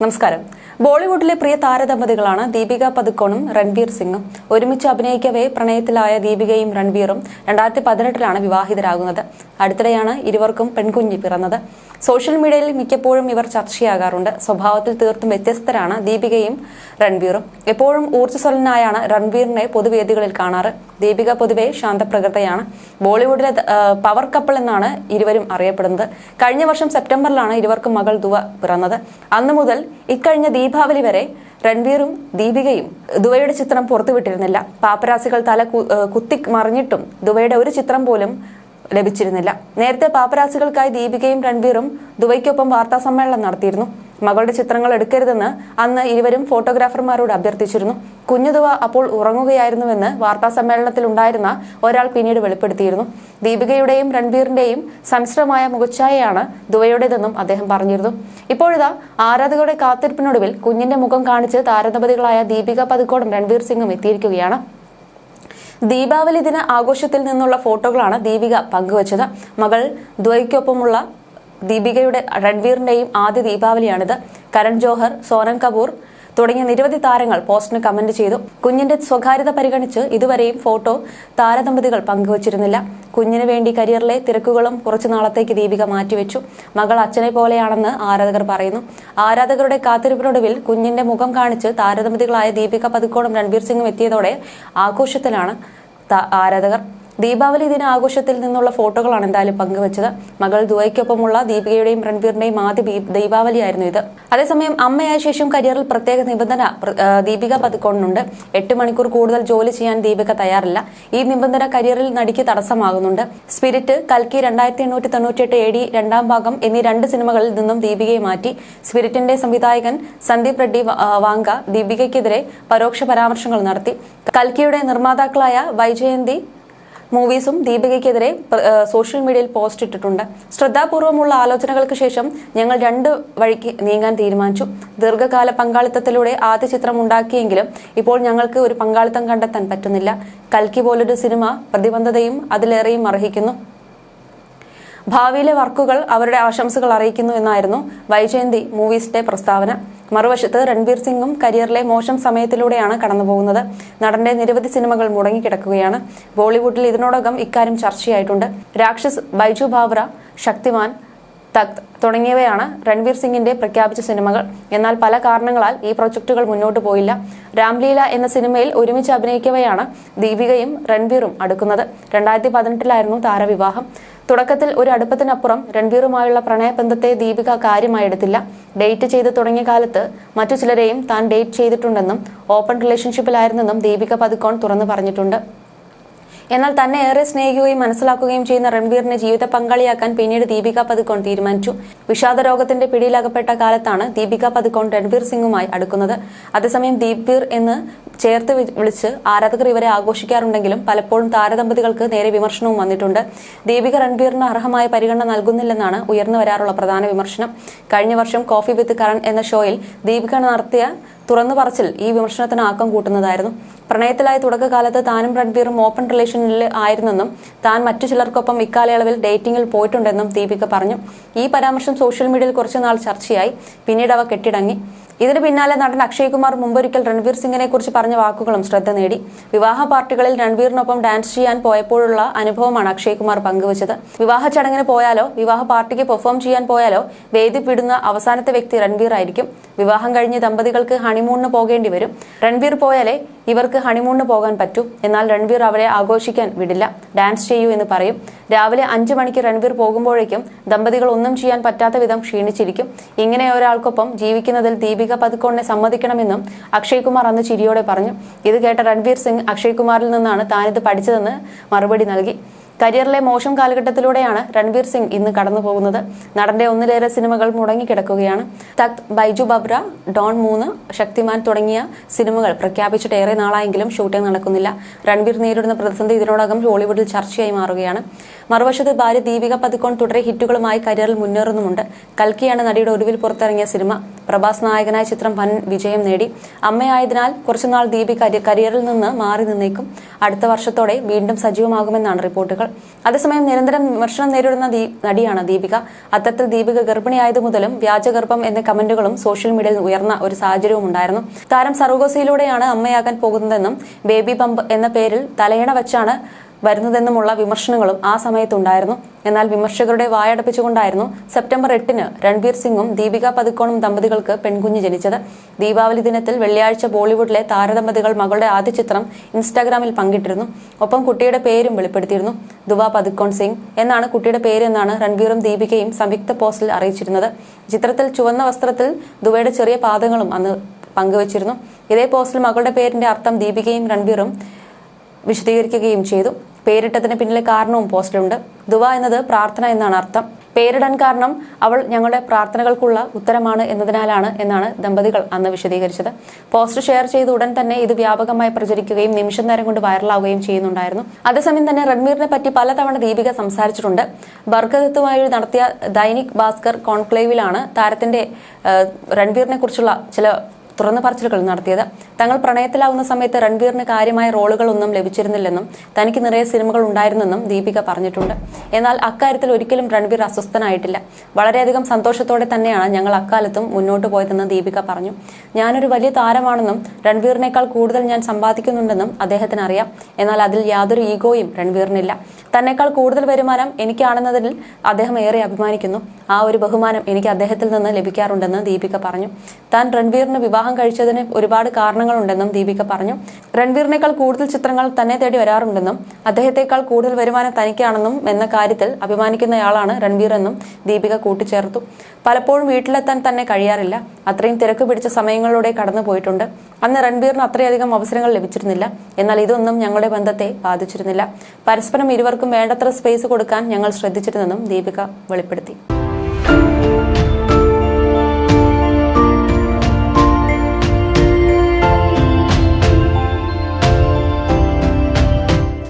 നമസ്കാരം. ബോളിവുഡിലെ പ്രിയ താരദമ്പതികളാണ് ദീപിക പതുക്കോണും രൺവീർ സിംഗും. ഒരുമിച്ച് അഭിനയിക്കവേ പ്രണയത്തിലായ ദീപികയും രൺവീറും രണ്ടായിരത്തി പതിനെട്ടിലാണ് വിവാഹിതരാകുന്നത്. അടുത്തിടെയാണ് ഇരുവർക്കും പെൺകുഞ്ഞ് പിറന്നത്. സോഷ്യൽ മീഡിയയിൽ മിക്കപ്പോഴും ഇവർ ചർച്ചയാകാറുണ്ട്. സ്വഭാവത്തിൽ തീർത്തും വ്യത്യസ്തരാണ് ദീപികയും രൺവീറും എപ്പോഴും ഊർജസ്വലനായാണ് രൺവീറിനെ പൊതുവേദികളിൽ കാണാറ്. ദീപിക പൊതുവെ ശാന്തപ്രകൃതയാണ്. ബോളിവുഡിലെ പവർ കപ്പിൾ എന്നാണ് ഇരുവരും അറിയപ്പെടുന്നത്. കഴിഞ്ഞ വർഷം സെപ്റ്റംബറിലാണ് ഇരുവർക്കും മകൾ ദുവ പിറന്നത്. അന്നു മുതൽ ഇക്കഴിഞ്ഞ ദീപാവലി വരെ രൺവീറും ദീപികയും ദുബൈയുടെ ചിത്രം പുറത്തുവിട്ടിരുന്നില്ല. പാപ്പരാസികൾ തല കുത്തി മറിഞ്ഞിട്ടും ദുബൈയുടെ ഒരു ചിത്രം പോലും ലഭിച്ചിരുന്നില്ല. നേരത്തെ പാപ്പരാസികൾക്കായി ദീപികയും രൺവീറും ദുബൈക്കൊപ്പം വാർത്താ സമ്മേളനം നടത്തിയിരുന്നു. മകളുടെ ചിത്രങ്ങൾ എടുക്കരുതെന്ന് അന്ന് ഇരുവരും ഫോട്ടോഗ്രാഫർമാരോട് അഭ്യർത്ഥിച്ചിരുന്നു. കുഞ്ഞുതുവ അപ്പോൾ ഉറങ്ങുകയായിരുന്നുവെന്ന് വാർത്താ സമ്മേളനത്തിൽ ഉണ്ടായിരുന്ന ഒരാൾ പിന്നീട് വെളിപ്പെടുത്തിയിരുന്നു. ദീപികയുടെയും രൺബീറിന്റെയും സമ്മിശ്രമായ മുഖച്ഛായയാണ് ദുവയുടേതെന്നും അദ്ദേഹം പറഞ്ഞിരുന്നു. ഇപ്പോഴിതാ ആരാധകരുടെ കാത്തിരിപ്പിനൊടുവിൽ കുഞ്ഞിന്റെ മുഖം കാണിച്ച് താരദമ്പതികളായ ദീപിക പതുക്കോടും രൺവീർ സിംഗും എത്തിയിരിക്കുകയാണ്. ദീപാവലി ദിന ആഘോഷത്തിൽ നിന്നുള്ള ഫോട്ടോകളാണ് ദീപിക പങ്കുവച്ചത്. മകൾ ദ്വയ്ക്കൊപ്പമുള്ള ദീപികയുടെ രൺവീറിന്റെയും ആദ്യ ദീപാവലിയാണിത്. കരൺ ജോഹർ സോനം കപൂർ തുടങ്ങിയ നിരവധി താരങ്ങൾ പോസ്റ്റിന് കമന്റ് ചെയ്തു. കുഞ്ഞിന്റെ സ്വകാര്യത പരിഗണിച്ച് ഇതുവരെയും ഫോട്ടോ താരദമ്പതികൾ പങ്കുവച്ചിരുന്നില്ല. കുഞ്ഞിന് വേണ്ടി കരിയറിലെ തിരക്കുകളും കുറച്ചു നാളത്തേക്ക് ദീപിക മാറ്റിവെച്ചു. മകൾ അച്ഛനെ പോലെയാണെന്ന് ആരാധകർ പറയുന്നു. ആരാധകരുടെ കാത്തിരിപ്പിനൊടുവിൽ കുഞ്ഞിന്റെ മുഖം കാണിച്ച് താരദമ്പതികളായ ദീപിക പതുക്കോടും രൺബീർ സിംഗും എത്തിയതോടെ ആഘോഷത്തിലാണ് ആരാധകർ. ദീപാവലി ദിന ആഘോഷത്തിൽ നിന്നുള്ള ഫോട്ടോകളാണ് എന്തായാലും പങ്കുവച്ചത്. മകൾ ദുബൈക്കൊപ്പമുള്ള ദീപികയുടെയും രൺവീറിന്റെയും ആദ്യ ദീപാവലിയായിരുന്നു ഇത്. അതേസമയം അമ്മയായ ശേഷം കരിയറിൽ പ്രത്യേക നിബന്ധന ദീപിക പതുക്കോണിനുണ്ട് എട്ട് മണിക്കൂർ കൂടുതൽ ജോലി ചെയ്യാൻ ദീപിക തയ്യാറില്ല. ഈ നിബന്ധന കരിയറിൽ നടിക്ക് തടസ്സമാകുന്നുണ്ട്. സ്പിരിറ്റ് കൽക്കി രണ്ടായിരത്തി എണ്ണൂറ്റി തൊണ്ണൂറ്റിയെട്ട് എ ഡി രണ്ടാം ഭാഗം എന്നീ രണ്ട് സിനിമകളിൽ നിന്നും ദീപികയെ മാറ്റി. സ്പിരിറ്റിന്റെ സംവിധായകൻ സന്ദീപ് റെഡ്ഡി വാങ്ക ദീപികയ്ക്കെതിരെ പരോക്ഷ പരാമർശങ്ങൾ നടത്തി. കൽക്കിയുടെ നിർമ്മാതാക്കളായ വൈജയന്തി മൂവീസും ദീപികയ്ക്കെതിരെ സോഷ്യൽ മീഡിയയിൽ പോസ്റ്റ് ഇട്ടിട്ടുണ്ട്. ശ്രദ്ധാപൂർവമുള്ള ആലോചനകൾക്ക് ശേഷം ഞങ്ങൾ രണ്ട് വഴിക്ക് നീങ്ങാൻ തീരുമാനിച്ചു. ദീർഘകാല പങ്കാളിത്തത്തിലൂടെ ആദ്യ ചിത്രം ഉണ്ടാക്കിയെങ്കിലും ഇപ്പോൾ ഞങ്ങൾക്ക് ഒരു പങ്കാളിത്തം കണ്ടെത്താൻ പറ്റുന്നില്ല. കൽക്കി പോലൊരു സിനിമ പ്രതിബന്ധതയും അതിലേറെയും അർഹിക്കുന്നു. ഭാവിയിലെ വർക്കുകൾ അവരുടെ ആശംസകൾ അറിയിക്കുന്നു എന്നായിരുന്നു വൈജയന്തി മൂവീസിന്റെ പ്രസ്താവന. മറുവശത്ത് രൺബീർ സിംഗും കരിയറിലെ മോശം സമയത്തിലൂടെയാണ് കടന്നുപോകുന്നത്. നടന്റെ നിരവധി സിനിമകൾ മുടങ്ങിക്കിടക്കുകയാണ്. ബോളിവുഡിൽ ഇതിനോടകം ഇക്കാര്യം ചർച്ചയായിട്ടുണ്ട്. രാക്ഷസ് ബൈജു ബാവ്ര ശക്തിമാൻ തക്ത് തുടങ്ങിയവയാണ് രൺവീർ സിംഗിന്റെ പ്രഖ്യാപിച്ച സിനിമകൾ. എന്നാൽ പല കാരണങ്ങളാൽ ഈ പ്രൊജക്ടുകൾ മുന്നോട്ട് പോയില്ല. രാംലീല എന്ന സിനിമയിൽ ഒരുമിച്ച് അഭിനയിക്കവെയാണ് ദീപികയും രൺവീറും അടുക്കുന്നത്. രണ്ടായിരത്തി പതിനെട്ടിലായിരുന്നു താരവിവാഹം. തുടക്കത്തിൽ ഒരു അടുപ്പത്തിനപ്പുറം രൺവീറുമായുള്ള പ്രണയബന്ധത്തെ ദീപിക കാര്യമായി എടുത്തില്ല. ഡേറ്റ് ചെയ്ത് തുടങ്ങിയ കാലത്ത് മറ്റു ചിലരെയും താൻ ഡേറ്റ് ചെയ്തിട്ടുണ്ടെന്നും ഓപ്പൺ റിലേഷൻഷിപ്പിലായിരുന്നെന്നും ദീപിക പതുക്കോൺ തുറന്നു പറഞ്ഞിട്ടുണ്ട്. എന്നാൽ തന്നെ ഏറെ സ്നേഹിക്കുകയും മനസ്സിലാക്കുകയും ചെയ്യുന്ന രൺവീറിനെ ജീവിത പങ്കാളിയാക്കാൻ പിന്നീട് ദീപിക പതുക്കോൺ തീരുമാനിച്ചു. വിഷാദ രോഗത്തിന്റെ പിടിയിലകപ്പെട്ട കാലത്താണ് ദീപിക പതുക്കോൺ രൺവീർ സിംഗുമായി അടുക്കുന്നത്. അതേസമയം ദീപ്വീർ എന്ന് ചേർത്ത് വിളിച്ച് ആരാധകർ ഇവരെ ആഘോഷിക്കാറുണ്ടെങ്കിലും പലപ്പോഴും താരദമ്പതികൾക്ക് നേരെ വിമർശനവും വന്നിട്ടുണ്ട്. ദീപിക രൺബീറിന് അർഹമായ പരിഗണന നൽകുന്നില്ലെന്നാണ് ഉയർന്നു വരാറുള്ള പ്രധാന വിമർശനം. കഴിഞ്ഞ വർഷം കോഫി വിത്ത് കരൺ എന്ന ഷോയിൽ ദീപിക നടത്തിയ തുറന്നു പറച്ചിൽ ഈ വിമർശനത്തിന് ആക്കം കൂട്ടുന്നതായിരുന്നു. പ്രണയത്തിലായ തുടക്കകാലത്ത് താനും രൺബീറും ഓപ്പൺ റിലേഷനിൽ ആയിരുന്നെന്നും താൻ മറ്റു ചിലർക്കൊപ്പം ഇക്കാലയളവിൽ ഡേറ്റിംഗിൽ പോയിട്ടുണ്ടെന്നും ദീപിക പറഞ്ഞു. ഈ പരാമർശം സോഷ്യൽ മീഡിയയിൽ കുറച്ചുനാൾ ചർച്ചയായി. പിന്നീട് അവ കെട്ടിടങ്ങി. ഇതിന് പിന്നാലെ നടൻ അക്ഷയ് കുമാർ മുമ്പൊരിക്കൽ രൺവീർ സിംഗിനെ കുറിച്ച് പറഞ്ഞ വാക്കുകളും ശ്രദ്ധ നേടി. വിവാഹ പാർട്ടികളിൽ രൺവീറിനൊപ്പം ഡാൻസ് ചെയ്യാൻ പോയപ്പോഴുള്ള അനുഭവമാണ് അക്ഷയ് കുമാർ പങ്കുവച്ചത്. വിവാഹ ചടങ്ങിന് പോയാലോ വിവാഹ പാർട്ടിക്ക് പെർഫോം ചെയ്യാൻ പോയാലോ വേദി വിടുന്ന അവസാനത്തെ വ്യക്തി രൺവീർ ആയിരിക്കും വിവാഹം കഴിഞ്ഞ് ദമ്പതികൾക്ക് ഹണിമൂണിന് പോകേണ്ടി വരും. രൺബീർ പോയാലേ ഇവർക്ക് ഹണിമൂണിന് പോകാൻ പറ്റൂ. എന്നാൽ രൺബീർ അവരെ ആഘോഷിക്കാൻ വിടില്ല. ഡാൻസ് ചെയ്യൂ എന്ന് പറയും. രാവിലെ അഞ്ചു മണിക്ക് രൺബീർ പോകുമ്പോഴേക്കും ദമ്പതികൾ ഒന്നും ചെയ്യാൻ പറ്റാത്ത വിധം ക്ഷീണിച്ചിരിക്കും. ഇങ്ങനെ ഒരാൾക്കൊപ്പം ജീവിക്കുന്നതിൽ ദീപിക പതുക്കോണിനെ സമ്മതിക്കണമെന്നും അക്ഷയ് കുമാർ അന്ന് ചിരിയോടെ പറഞ്ഞു. ഇത് കേട്ട രൺവീർ സിംഗ് അക്ഷയ് കുമാറിൽ നിന്നാണ് താനിത് പഠിച്ചതെന്ന് മറുപടി നൽകി. കരിയറിലെ മോശം കാലഘട്ടത്തിലൂടെയാണ് രൺവീർ സിംഗ് ഇന്ന് കടന്നു പോകുന്നത് നടന്റെ ഒന്നിലേറെ സിനിമകൾ മുടങ്ങിക്കിടക്കുകയാണ്. തക് ബൈജു ബബ്ര ഡോൺ മൂന്ന് ശക്തിമാൻ തുടങ്ങിയ സിനിമകൾ പ്രഖ്യാപിച്ചിട്ട് ഏറെ നാളായെങ്കിലും ഷൂട്ടിംഗ് നടക്കുന്നില്ല. രൺവീർ നേരിടുന്ന പ്രതിസന്ധി ഇതിനോടകം ഹോളിവുഡിൽ ചർച്ചയായി മാറുകയാണ്. മറുവശത്ത് ഭാര്യ ദീപിക പതുക്കോൺ തുടരെ ഹിറ്റുകളുമായി കരിയറിൽ മുന്നേറുന്നുമുണ്ട്. കൽക്കിയാണ് നടിയുടെ ഒടുവിൽ പുറത്തിറങ്ങിയ സിനിമ. പ്രഭാസ് നായകനായ ചിത്രം വൻ വിജയം നേടി. അമ്മയായതിനാൽ കുറച്ചുനാൾ ദീപിക കരിയറിൽ നിന്ന് മാറി നിന്നേക്കും. അടുത്ത വർഷത്തോടെ വീണ്ടും സജീവമാകുമെന്നാണ് റിപ്പോർട്ടുകൾ. അതേസമയം നിരന്തരം വിമർശനം നേരിടുന്ന നടിയാണ് ദീപിക. അത്തരത്തിൽ ദീപിക ഗർഭിണിയായത് മുതലും വ്യാജഗർഭം എന്ന കമന്റുകളും സോഷ്യൽ മീഡിയയിൽ ഉയർന്ന ഒരു സാഹചര്യവും ഉണ്ടായിരുന്നു. താരം സർവകോസിയിലൂടെയാണ് അമ്മയാകാൻ പോകുന്നതെന്നും ബേബി പമ്പ് എന്ന പേരിൽ തലയണ വച്ചാണ് വരുന്നതെന്നുമുള്ള വിമർശനങ്ങളും ആ സമയത്തുണ്ടായിരുന്നു. എന്നാൽ വിമർശകരുടെ വായടപ്പിച്ചുകൊണ്ടായിരുന്നു സെപ്റ്റംബർ എട്ടിന് രൺവീർ സിംഗും ദീപിക പതുക്കോണും ദമ്പതികൾക്ക് പെൺകുഞ്ഞ് ജനിച്ചത്. ദീപാവലി ദിനത്തിൽ വെള്ളിയാഴ്ച ബോളിവുഡിലെ താരദമ്പതികൾ മകളുടെ ആദ്യ ചിത്രം ഇൻസ്റ്റാഗ്രാമിൽ പങ്കിട്ടിരുന്നു. ഒപ്പം കുട്ടിയുടെ പേരും വെളിപ്പെടുത്തിയിരുന്നു. ദുവ പതുക്കോൺ സിംഗ് എന്നാണ് കുട്ടിയുടെ പേര് എന്നാണ് രൺവീറും ദീപികയും സംയുക്ത പോസ്റ്റിൽ അറിയിച്ചിരുന്നത്. ചിത്രത്തിൽ ചുവന്ന വസ്ത്രത്തിൽ ദുവയുടെ ചെറിയ പാദങ്ങളും അന്ന് പങ്കുവച്ചിരുന്നു. ഇതേ പോസ്റ്റിൽ മകളുടെ പേരിന്റെ അർത്ഥം ദീപികയും രൺബീറും വിശദീകരിക്കുകയും ചെയ്തു. പേരിട്ടതിന് പിന്നിലെ കാരണവും പോസ്റ്റിലുണ്ട്. ദുവ എന്നത് പ്രാർത്ഥന എന്നാണ് അർത്ഥം. പേരിടാൻ കാരണം അവൾ ഞങ്ങളുടെ പ്രാർത്ഥനകൾക്കുള്ള ഉത്തരമാണ് എന്നതിനാലാണ് എന്നാണ് ദമ്പതികൾ അന്ന് വിശദീകരിച്ചത്. പോസ്റ്റ് ഷെയർ ചെയ്ത ഉടൻ തന്നെ ഇത് വ്യാപകമായി പ്രചരിക്കുകയും നിമിഷം നേരം കൊണ്ട് വൈറലാവുകയും ചെയ്യുന്നുണ്ടായിരുന്നു. അതേസമയം തന്നെ റൺവീറിനെ പറ്റി പലതവണ ദീപിക സംസാരിച്ചിട്ടുണ്ട്. ബർഗദത്തുമായി നടത്തിയ ദൈനിക് ഭാസ്കർ കോൺക്ലേവിലാണ് താരത്തിന്റെ റൺവീറിനെ കുറിച്ചുള്ള ചില തുറന്നു പറച്ചിലുകൾ നടത്തിയത്. തങ്ങൾ പ്രണയത്തിലാവുന്ന സമയത്ത് രൺവീറിന് കാര്യമായ റോളുകളൊന്നും ലഭിച്ചിരുന്നില്ലെന്നും തനിക്ക് നിറയെ സിനിമകൾ ഉണ്ടായിരുന്നെന്നും ദീപിക പറഞ്ഞിട്ടുണ്ട്. എന്നാൽ അക്കാര്യത്തിൽ ഒരിക്കലും രൺവീർ അസ്വസ്ഥനായിട്ടില്ല. വളരെയധികം സന്തോഷത്തോടെ തന്നെയാണ് ഞങ്ങൾ അക്കാലത്തും മുന്നോട്ട് പോയതെന്ന് ദീപിക പറഞ്ഞു. ഞാനൊരു വലിയ താരമാണെന്നും രൺവീറിനേക്കാൾ കൂടുതൽ ഞാൻ സമ്പാദിക്കുന്നുണ്ടെന്നും അദ്ദേഹത്തിന് അറിയാം എന്നാൽ അതിൽ യാതൊരു ഈഗോയും രൺവീറിനില്ല. തന്നെക്കാൾ കൂടുതൽ വരുമാനം എനിക്കാണെന്നതിൽ അദ്ദേഹം ഏറെ അഭിമാനിക്കുന്നു. ആ ഒരു ബഹുമാനം എനിക്ക് അദ്ദേഹത്തിൽ നിന്ന് ലഭിക്കാറുണ്ടെന്ന് ദീപിക പറഞ്ഞു. താൻ രൺവീറിന് വിവാഹം കഴിച്ചതിന് ഒരുപാട് കാരണങ്ങളുണ്ടെന്നും ദീപിക പറഞ്ഞു. രൺവീറിനേക്കാൾ കൂടുതൽ ചിത്രങ്ങൾ തന്നെ തേടി വരാറുണ്ടെന്നും അദ്ദേഹത്തെക്കാൾ കൂടുതൽ വരുമാനം തനിക്കാണെന്നും എന്ന കാര്യത്തിൽ അഭിമാനിക്കുന്നയാളാണ് രൺവീർ എന്നും ദീപിക കൂട്ടിച്ചേർത്തു. പലപ്പോഴും വീട്ടിലെത്താൻ തന്നെ കഴിയാറില്ല. അത്രയും തിരക്ക് പിടിച്ച സമയങ്ങളിലൂടെ കടന്നു പോയിട്ടുണ്ട്. അന്ന് രൺവീറിന് അത്രയധികം അവസരങ്ങൾ ലഭിച്ചിരുന്നില്ല. എന്നാൽ ഇതൊന്നും ഞങ്ങളുടെ ബന്ധത്തെ ബാധിച്ചിരുന്നില്ല. പരസ്പരം ഇരുവർക്കും വേണ്ടത്ര സ്പേസ് കൊടുക്കാൻ ഞങ്ങൾ ശ്രദ്ധിച്ചിരുന്നെന്നും ദീപിക വെളിപ്പെടുത്തി.